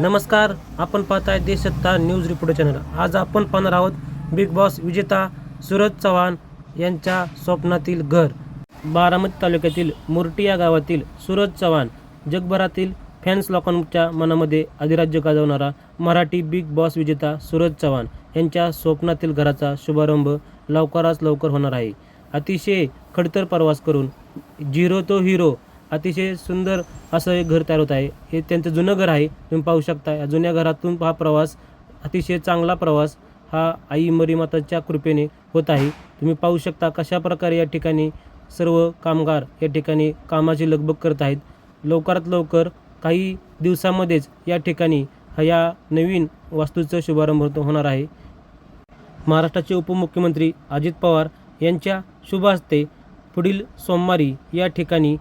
नमस्कार आपण पाहताय देशसत्ता न्यूज रिपोर्टर चॅनल. आज आपण पाहणार आहोत बिग बॉस विजेता सूरज चव्हाण यांच्या स्वप्नातील घर. बारामती तालुक्यातील मुर्टी या गावातील सूरज चव्हाण जगभरातील फॅन्स लोकांच्या मनामध्ये अधिराज्य गाजवणारा मराठी बिग बॉस विजेता सूरज चव्हाण यांच्या स्वप्नातील घराचा शुभारंभ लवकरात लवकर होणार आहे. अतिशय खडतर प्रवास करून झिरो तो हिरो अतिशय सुंदर असं एक घर तयार होत आहे. हे त्यांचं जुनं घर आहे. तुम्ही पाहू शकता या जुन्या घरातून हा प्रवास अतिशय चांगला प्रवास हा आई मरीमाताच्या कृपेने होत आहे. तुम्ही पाहू शकता कशा प्रकारे या ठिकाणी सर्व कामगार या ठिकाणी कामाची लगबग करत आहेत. लवकरात लवकर काही दिवसामध्येच या ठिकाणी ह्या नवीन वास्तूचं शुभारंभ होणार आहे. महाराष्ट्राचे उपमुख्यमंत्री अजित पवार यांच्या शुभ हस्ते पुढील सोमवारी या ठिकाणी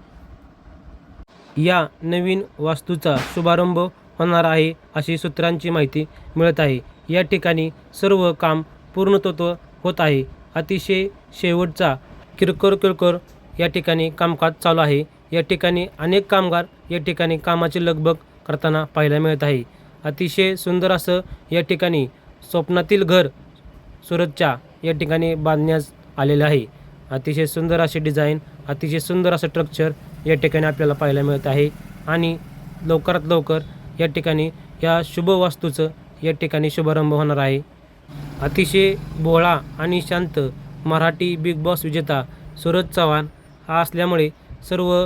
या नवीन वास्तूचा शुभारंभ होणार आहे अशी सूत्रांची माहिती मिळत आहे. या ठिकाणी सर्व काम पूर्णत्व होत आहे. अतिशय शेवटचा किरकोळ किरकोळ या ठिकाणी कामकाज चालू आहे. या ठिकाणी अनेक कामगार या ठिकाणी कामाची लगबग करताना पाहायला मिळत आहे. अतिशय सुंदर असं या ठिकाणी स्वप्नातील घर सुरतच्या या ठिकाणी बांधण्यास आलेलं आहे. अतिशय सुंदर असे डिझाईन अतिशय सुंदर असं स्ट्रक्चर या ठिकाणी आपल्याला पाहायला मिळत आहे. आणि लवकरात लवकर या ठिकाणी या शुभ वास्तूचं या ठिकाणी शुभारंभ होणार आहे. अतिशय भोळा आणि शांत मराठी बिग बॉस विजेता सूरज चव्हाण हा असल्यामुळे सर्व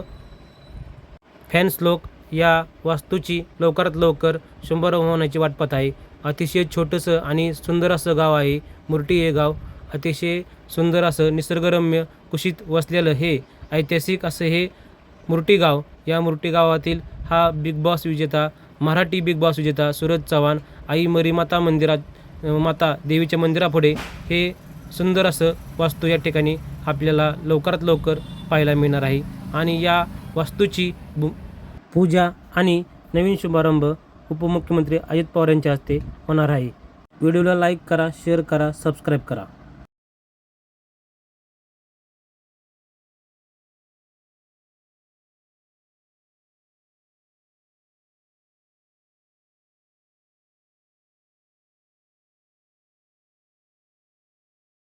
फॅन्स लोक या वास्तूची लवकरात लवकर शुभारंभ होण्याची वाट पाहत आहे. अतिशय छोटंसं आणि सुंदर असं गाव आहे. मुर्टी हे गाव अतिशय सुंदर असं निसर्गरम्य कुशीत वसलेलं हे ऐतिहासिक असं हे मुर्टीगाव. या मुर्टीगावातील हा बिग बॉस विजेता मराठी बिग बॉस विजेता सूरज चव्हाण आई मरी माता मंदिरात माता देवीच्या मंदिरापुढे हे सुंदर असं वास्तू या ठिकाणी आपल्याला लवकरात लवकर पाहायला मिळणार आहे. आणि या वास्तूची पूजा आणि नवीन शुभारंभ उपमुख्यमंत्री अजित पवार यांच्या हस्ते होणार आहे. व्हिडिओला लाईक करा शेअर करा सबस्क्राईब करा.